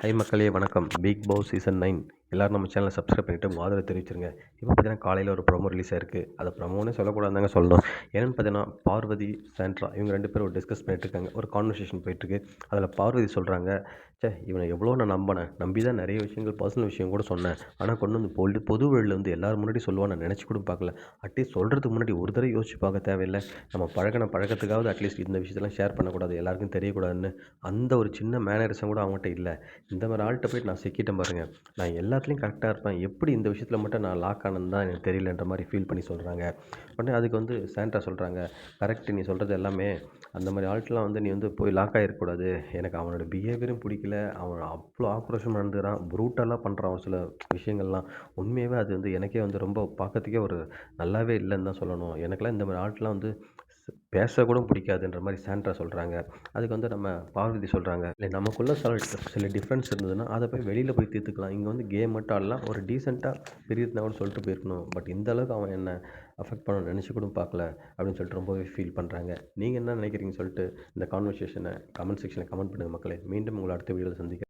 High மக்களே வணக்கம். Bigg Boss season nine. எல்லோரும் நம்ம சேனலை சப்ஸ்கிரைப் பண்ணிவிட்டு உங்கள் ஆதரவு தெரிவிச்சிருங்க. இப்போ பார்த்தீங்கன்னா காலையில் ஒரு ப்ரோமோ ரிலீஸ் ஆயிருக்கு. அதை ப்ரோமோனே சொல்லக்கூடாதுங்க சொல்லணும் ஏன்னு பார்த்தீங்கன்னா பார்வதி சாண்ட்ரா இவங்க ரெண்டு பேரும் டிஸ்கஸ் பண்ணிட்டு இருக்காங்க. ஒரு கான்வர்சேஷன் போயிட்டுருக்கு அதில் பார்வதி சொல்கிறாங்க சே இவனை எவ்வளோ நான் நம்பினேன். நம்பி தான் நிறைய விஷயங்கள் பர்சனல் விஷயம் கூட சொன்னேன். ஆனால் கொண்டு வந்து பொது பொது வழியில் வந்து எல்லோரும் முன்னாடி சொல்லுவான் நான் நினச்சி கூட பார்க்கல. அட்லீஸ்ட் சொல்கிறதுக்கு முன்னாடி ஒரு தடவை யோசிச்சு பார்க்க தேவையில்லை. நம்ம பழகின பழக்கத்துக்காவது அட்லீஸ்ட் இந்த விஷயத்தெல்லாம் ஷேர் பண்ணக்கூடாது. எல்லாருக்கும் தெரியக்கூடாதுன்னு அந்த ஒரு சின்ன மேனரிசம் கூட அவங்ககிட்ட இல்லை. இந்த மாதிரி ஆள்கிட்ட போய்ட்டு நான் சிக்கிட்டேன் பாருங்கள் நான் எல்லாத்துலேயும் கரெக்டாக இருப்பேன். எப்படி இந்த விஷயத்தில் மட்டும் நான் லாக் ஆனது தான் எனக்கு தெரியலன்ற மாதிரி ஃபீல் பண்ணி சொல்கிறாங்க உடனே அதுக்கு வந்து சாண்ட்ரா சொல்கிறாங்க கரெக்ட் நீ சொல்கிறது எல்லாமே. அந்த மாதிரி ஆள்கிட்டலாம் வந்து நீ வந்து போய் லாக் ஆகிருக்கக்கூடாது எனக்கு அவனோட பிஹேவியரும் பிடிக்கல. அவன் அவ்வளோ ஆக்ரோஷம் நடந்துக்கிறான் ப்ரூட்டலாக பண்ணுறான் ஒரு சில விஷயங்கள்லாம். உண்மையாகவே அது வந்து எனக்கே வந்து ரொம்ப பார்க்கறதுக்கே ஒரு நல்லாவே இல்லைன்னு தான் சொல்லணும். எனக்கெல்லாம் இந்த மாதிரி ஆர்ட்லாம் வந்து பேசக்கூட பிடிக்காதுன்ற மாதிரி சாண்ட்ரா சொல்கிறாங்க அதுக்கு வந்து நம்ம பார்வதி சொல்கிறாங்க இல்லை நமக்குள்ளே சில சில டிஃப்ரென்ஸ் இருந்ததுன்னா அதை போய் வெளியில் போய் தீர்த்துக்கலாம். இங்கே வந்து கேம் மட்டும் ஆடலாம் ஒரு டீசெண்டாக பிரியுதுனா கூட சொல்லிட்டு போயிருக்கணும். பட் இந்த அளவுக்கு அவன் என்ன அஃபெக்ட் பண்ண நினச்சி கூட பார்க்கல அப்படின்னு சொல்லிட்டு ரொம்பவே ஃபீல் பண்ணுறாங்க நீங்கள் என்ன நினைக்கிறீங்கன்னு சொல்லிட்டு இந்த கான்வர்சேஷனை கமெண்ட் செக்ஷனில் கமெண்ட் பண்ணுங்கள் மக்களை. மீண்டும் உங்களை அடுத்த வீடியோவில் சந்திக்கிறேன்.